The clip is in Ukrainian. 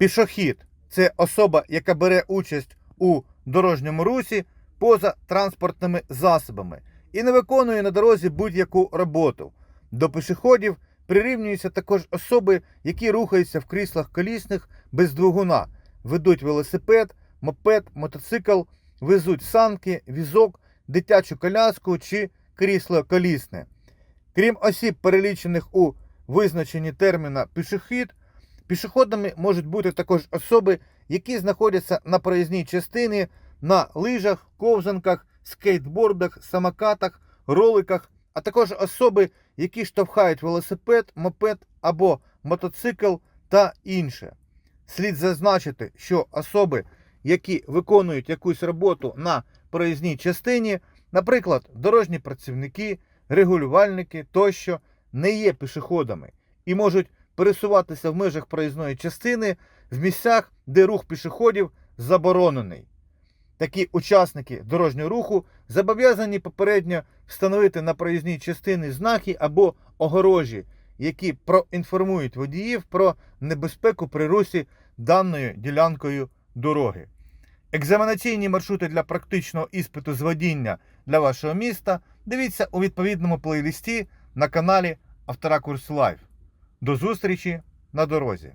Пішохід це особа, яка бере участь у дорожньому русі поза транспортними засобами і не виконує на дорозі будь-яку роботу. До пішоходів прирівнюються також особи, які рухаються в кріслах колісних без двигуна, ведуть велосипед, мопед, мотоцикл, везуть санки, візок, дитячу коляску чи крісло колісне. Крім осіб, перелічених у визначенні терміна пішохід, пішоходами можуть бути також особи, які знаходяться на проїзній частині на лижах, ковзанках, скейтбордах, самокатах, роликах, а також особи, які штовхають велосипед, мопед або мотоцикл та інше. Слід зазначити, що особи, які виконують якусь роботу на проїзній частині, наприклад, дорожні працівники, регулювальники тощо, не є пішоходами і можуть пересуватися в межах проїзної частини в місцях, де рух пішоходів заборонений. Такі учасники дорожнього руху зобов'язані попередньо встановити на проїзній частині знаки або огорожі, які проінформують водіїв про небезпеку при русі даною ділянкою дороги. Екзаменаційні маршрути для практичного іспиту з водіння для вашого міста дивіться у відповідному плейлисті на каналі Авторакурс Лайв. До зустрічі на дорозі!